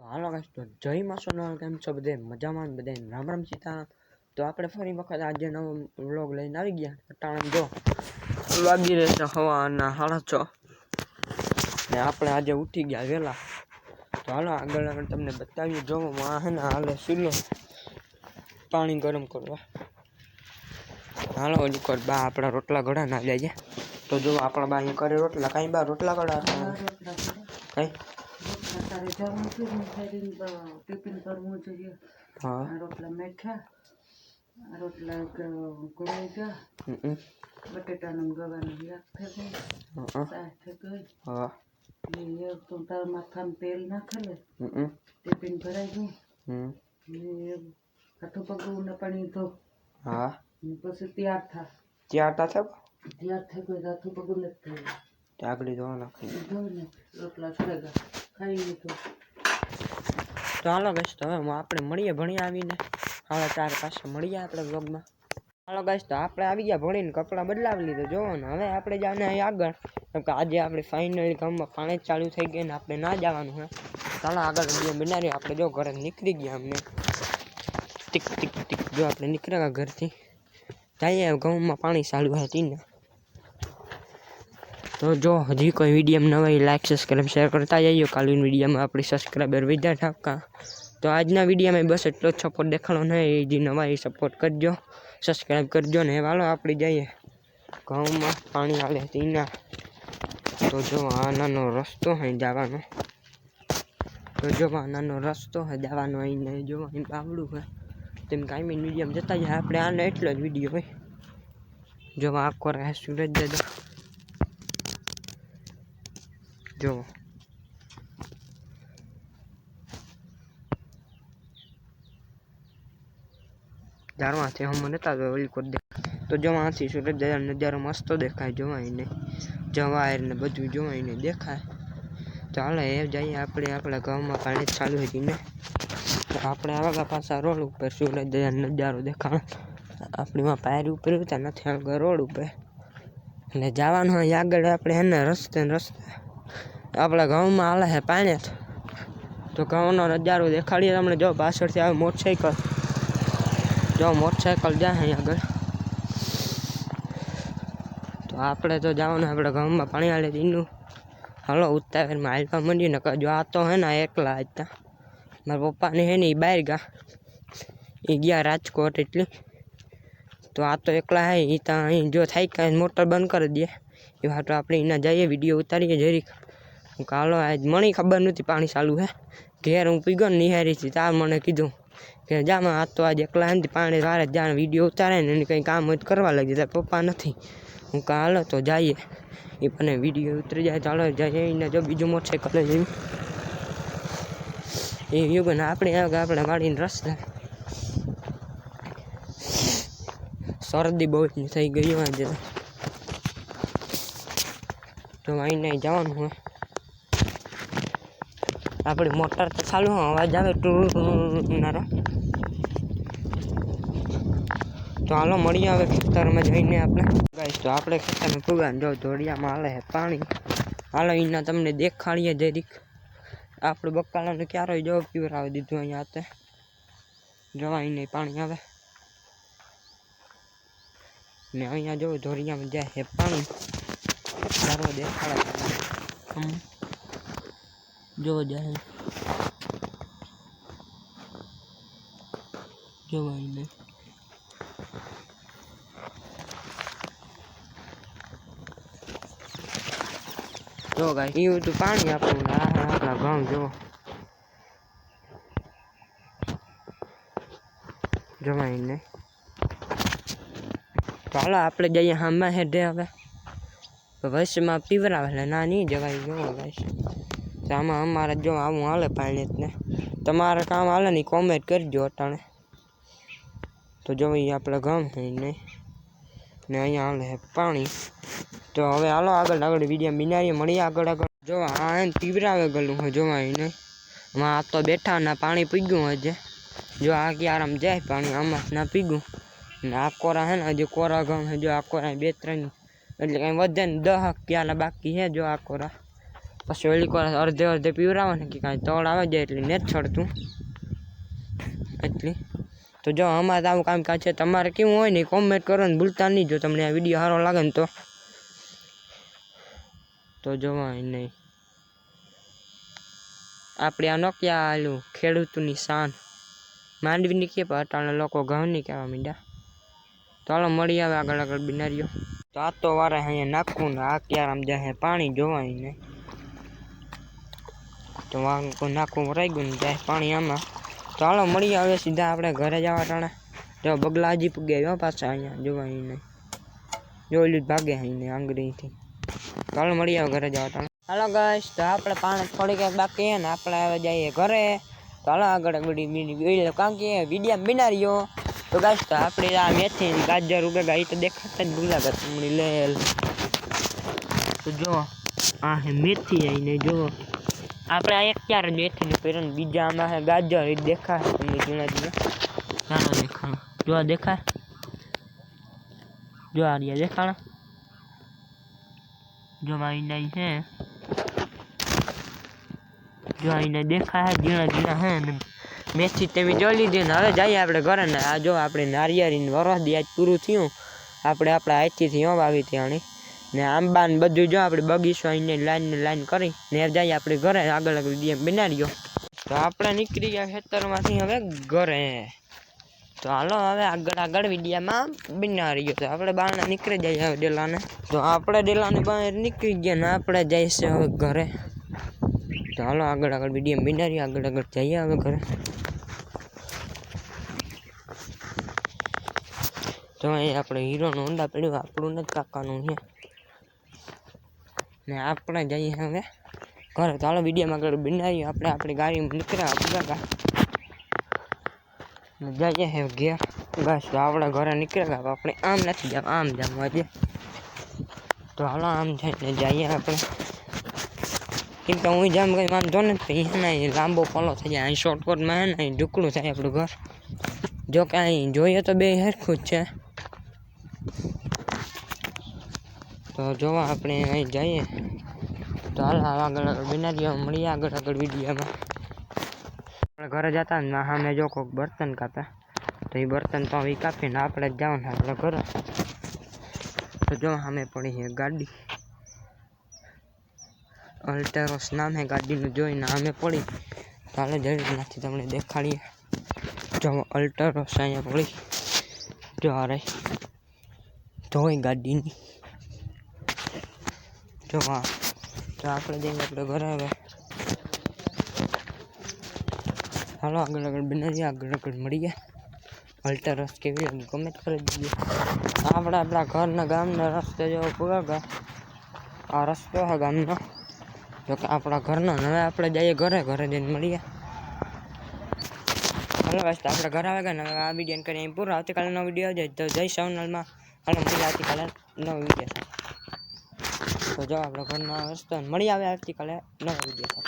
હાલો guys, તો જય માસોના કેમ છો બધે મજામાં બધે રામ રામ સીતારામ. તો આપણે ફરી વખત આજે નવો વ્લોગ લઈને આવી ગયા. અટાણે જો વાગી રહેશે હવાના સાડા છ ને આપણે આજે ઉઠી ગયા વહેલા તો હાલો આગળ આગળ તમને બતાવીએ. જોવો માં હાલે સુલો પાણી ગરમ કરવા. હાલો હજી કર બા આપણા રોટલા ઘડા ના જાય તો જો આપણા બા અહીંયા કરે રોટલા. કાંઈ બા રોટલા ઘડા કાંઈ? તારે જવાનું છે ને ખાઈને ટિફિન કરવું જોઈએ હા આ રોટલા મેઠા આ રોટલા ગોળાઈ ગયા હમ બટેટાનું ગવાનું શાક થઈ ગયું હમ શાક થઈ ગયું હા ને એક તો તારા માથામાં તેલ નાખે ને હમ ટિફિન ભરાઈ ગયું હમ ને હાથું પગલું ને પાણી ધો હા ને પછી તૈયાર થા ત્યાં તા થયો તૈયાર થઈ ગયું હાથું પગલું નથી થયું ત્યાં આગળ ધોવા નાખી ધોઈને રોટલા ચડે ગયા ખાઈ લીધું. તો હાલો ગાઈસ તો હવે આપણે મળીએ ભણી આવીને. હાલો ચાર પાસે મળીએ આપણે વ્લોગમાં હાલો ગાઈસ તો આપણે આવી ગયા ભણીને કપડાં બદલાવી લીધું. જોવો ને, હવે આપણે જાને આગળ. કેમ કે આજે આપણે ફાઇનલી ગામમાં પાણી ચાલુ થઈ ગઈ ને આપણે ના જવાનું હે. ચાલો આગળ વીડિયો બનાવી આપણે જો ઘરે નીકળી ગયા અમને. ટીક ટીક ટીક. જો આપણે નીકળ્યા ઘરથી. જઈએ ગામમાં પાણી ચાલુ હતી ને તો જો હજી કોઈ વિડીયો નવા લાઈક સબસ્ક્રાઈબ શેર કરતા જઈયો કાલની વિડીયોમાં આપણી સબસ્ક્રાઈબર વધ્યા ઠાકા તો આજના વિડીયોમાં બસ એટલો જ સપોર્ટ દેખાડો ને એ જે નવા એ સપોર્ટ કરજો સબસ્ક્રાઈબ કરજો ને વાલો આપણે જઈએ ઘઉંમાં પાણી હાલે તીના તો જો આ નાનો રસ્તો અહીં જવાનો તો જો આ નાનો રસ્તો હે જવાનો અહીંને જો અહીં બાવડું હોય તેમ કાંઈ મીડિયમ જતા જાય આપણે આને એટલો જ વિડીયો હોય જો આખો રહે સુરજ દાદા જો ઝાડમાંથી હમ નતા તો ઓલી કોર દે તો જવાથી સુરત દાદા નજારો મસ્ત દેખાય જોવાઈને જવાયર ને બધું જોવાઈને દેખાય ચાલે એ જઈએ આપણે આપણા ગામમાં પાણી ચાલુ હતી ને આપણે આવા પાછા રોડ ઉપર સુરત દાદા નજારો દેખાણ આપણી માં પાયર ઉપર ઉતા નથી આગળ રોડ ઉપર એટલે જવાનું હોય આગળ આપણે એને રસ્તે રસ્તે આપણા ગામમાં હાલે છે પાણી તો ગામનો નજારો દેખાડીએ તમને જો પાછળથી આવે મોટરસાઇકલ જો મોટરસાઇકલ જાય અહીં આગળ તો આપણે તો જવાનું આપણે ગામમાં પાણી હાલે એનું હાલો ઉતાવળમાં હાલવા માંડીએ ને જો આ તો હે ને એકલા હતા મારા પપ્પાને હે ને એ બહાર ગયા એ ગયા રાજકોટ એટલી તો આ તો એકલા હે એ ત્યાં અહીં જો થાય કાંઈ મોટર બંધ કરી દે એ વાત આપણે એના જઈએ વિડીયો ઉતારીએ જરીક હું કાલો આજ મને ખબર નહોતી પાણી ચાલુ હે. ઘેર હું પીગો ને નિહારી હતી તાર મને કીધું કે જામાં આ તો આજે એકલા એમથી પાણી વારે જાણે વીડિયો ઉતારે ને એને કંઈ કામ જ કરવા લાગી, તાર પપ્પા નથી. હું કાલો તો જઈએ. એ પણ વીડિયો ઉતરી જાય, ચાલો જઈએ એને જો બીજું મોટરસાઇકલ જઈએ એ યુગન આપણે આગળ આપણે વાળીને રસ્તા. શરદી બહુ થઈ ગઈ આજે તો. તો અહીં જવાનું હોય. આપણી મોટર તો ચાલુ અવાજ આવે ટૂનારો તો હાલો, મળીએ હવે ખેતરમાં જઈને આપણે. ગાઈશ તો આપણે ખેતરમાં પુગાને જો, ધોળિયામાં હાલે છે પાણી. હાલો એના તમને દેખાડીએ જરીક. આપણે બકાલાને ક્યારે જો પીવરાવી દીધું અહીંયા હાથે. જવાય નહીં પાણી આવે. ને અહીંયા જો ધોરિયામાં જાય છે પાણી. સારો દેખાડે જો જાય જોવાય નહીં જો ગાય એવું તો પાણી આપણું ને આ આપણા ઘઉં જો જવાય નહીં તો હાલો આપણે જઈએ હામાં હેઠે હવે તો વૈશ્યમાં પીવરાવે એટલે ના નહીં જવાય જોવો ગાઈશ તો આમાં અમારે જો આવું હાલે પાણી ને તમારે કામ હાલે ને કોમેન્ટ કરજો અટાણે તો જો એ આપણે ગામ છે નહીં ને અહીંયા હાલે છે પાણી તો હવે હાલો આગળ આગળ વિડીયો બિનારીએ મળીએ આગળ આગળ જો આ એને પીવરાવે ગયેલું હોય જોવાય નહીં આમાં આ તો બેઠા ના પાણી પીગ્યું હજે જો આ ક્યારામ જાય પાણી આમાં ના પીગું ને આ કોરા હે ને હજી કોરા ગામ હે જો આ કોરા બે ત્રણ એટલે કાંઈ વધે ને દહ ક્યારા બાકી હે જો આ કોરા પછી ઓલી વાર અડધે અડધે પીવરાવે ને કે કાંઈ? તળ આવે જાય એટલે નથી છોડતું. એટલી. તો જો, અમારે આવું કામકાજ છે. તમારે કેવું હોય ને કોમેન્ટ કરો ને, ભૂલતા નહીં. જો તમને આ વીડિયો સારો લાગે ને તો. તો જોવાય નહીં. આપણે આ નોકિયા આલું ખેડૂતની શાન. માંડવીની કે પણ અટાણા લોકો ઘઉંની કહેવા માંડ્યા. તો હાલો, મળી આવે આગળ આગળ બિનારીઓ. તો આ તો વારે અહીંયા નાખવું ને, આ ક્યારે આમ જાય પાણી જોવાય નહીં. તો વાંકો નાખવું રહી ગયું ને જાય પાણી આમાં. હાલો મળી આવે સીધા આપણે ઘરે જવા ટાણે. જો બગલા હજી પૂગ્યા હો પાછા અહીંયા, જોવા નહીં. જોયેલું જ ભાગે અહીં આંગળીથી. હાલો મળી આવે ઘરે જવા ટાણે. હાલો ગાઈસ તો આપણે પાણી થોડીક બાકી ને આપણે હવે જઈએ ઘરે. તો હાલો, આગળ આગળ બીડી કારણ કે વિડીયા બિનારીઓ તો ગાઈશ તો આપણે આ મેથી ગાજર ઉગેગા એ તો દેખાતા જ ભૂલા ગયા તમને લેલ તો જો, આ મેથી આવીને જો. આપણે આ એક ચાર જ મેથીનું કર્યું ને બીજા આમાં હે ગાજર એ દેખાય તમને ઝીણા ઝીણા ચાલો દેખાણ જો આ દેખાય જો આ રહ્યા દેખાણ જો આઈને હે જો આઈને દેખાય હે ઝીણા ઝીણા હે ને મેથી તમે જોઈ લીધી ને હવે જઈએ આપણે ઘરે ને આ જો આપણે નારિયેળીને વરસ દી આજ પૂરું થયું આપણે આપણા હાથીથી હોવ આવી ત્યાંની ને આંબા ને બધું જો આપણે બગીચો અહીંને લાઈન ને લાઈન કરી ને જઈએ આપણે ઘરે આગળ આગળ ડીએમ બનાવ્યો તો આપણે નીકળી ગયા ખેતરમાંથી હવે ઘરે તો હાલો હવે આગળ આગળ વિડીયામાં બનાવી ગયો તો આપણે બહાર નીકળી જઈએ હવે ડેલાને તો આપણે ડેલાને બહાર નીકળી ગયા ને આપણે જઈશે હવે ઘરે તો હાલો આગળ આગળ વિડીયો બનાવી આગળ આગળ જઈએ હવે ઘરે તો અહીં આપણે હીરોનો ઊંડા પડ્યું આપણું નથી કાકાનું છે ને આપણે જઈએ હવે. ઘરે ચાલો વિડીયોમાં આગળ બનાવીએ. આપણે આપણી ગાડીમાં નીકળ્યા ભૂગા જઈએ હે ઘેર. બસ તો આપણે ઘરે નીકળ્યા આપણે આમ નથી જવા, આમ જવા આજે તો હાલો આમ જઈને જઈએ આપણે. કેમ કે હું જામ કંઈ વાંધો નથી એના લાંબો ફોલો થઈ જાય. અહીં શોર્ટકટમાં હે ને, અહીં ઢુકડું થાય આપણું ઘર. જો કે અહીં જોઈએ તો બે હરખું જ છે. તો જોવા આપણે અહીં જઈએ. તો હાલ આગળ બનાવીએ મળીએ આગળ આગળ વિડીયોમાં. આપણે ઘરે જતા ને સામે જો કોઈક બર્તન કાપે તો એ બર્તન તો એ કાપીને આપણે જ જવાનું આપણે ઘરે. તો જો સામે પડી છે ગાડી. અલ્ટેરોસ નામ ગાડીનું જોઈને સામે પડી. ચાલો જરૂર નથી તમને દેખાડીએ. જો અલ્ટેરોસ અહીંયા પડી. જો આ રહી ધોઈ ગાડીની. જો હા તો આપણે જઈને આપણે ઘરે હવે હાલો આગળ આગળ બનાવીએ આગળ આગળ મળીએ અલ્ટરસ કેવી લાગી કમેન્ટ કરી દીધી આપણે આપણા ઘરના ગામના રસ્તે જો પૂરા આ રસ્તો છે ગામનો જો કે આપણા ઘરનો ને હવે આપણે જઈએ ઘરે ઘરે જઈને મળીએ હાલો બસ તો આપણે ઘરે આવે ગયા ને હવે આ વિડીયો કરી અહીં પૂરો આવતીકાલે નવો વિડીયો આવશે તો જય સાવનાલમાં હાલો મળીએ આવતીકાલે નવો વિડીયો તો જો આપણે ઘરના રસ્તો મળી આવે આવતીકાલે નવા વીડિયો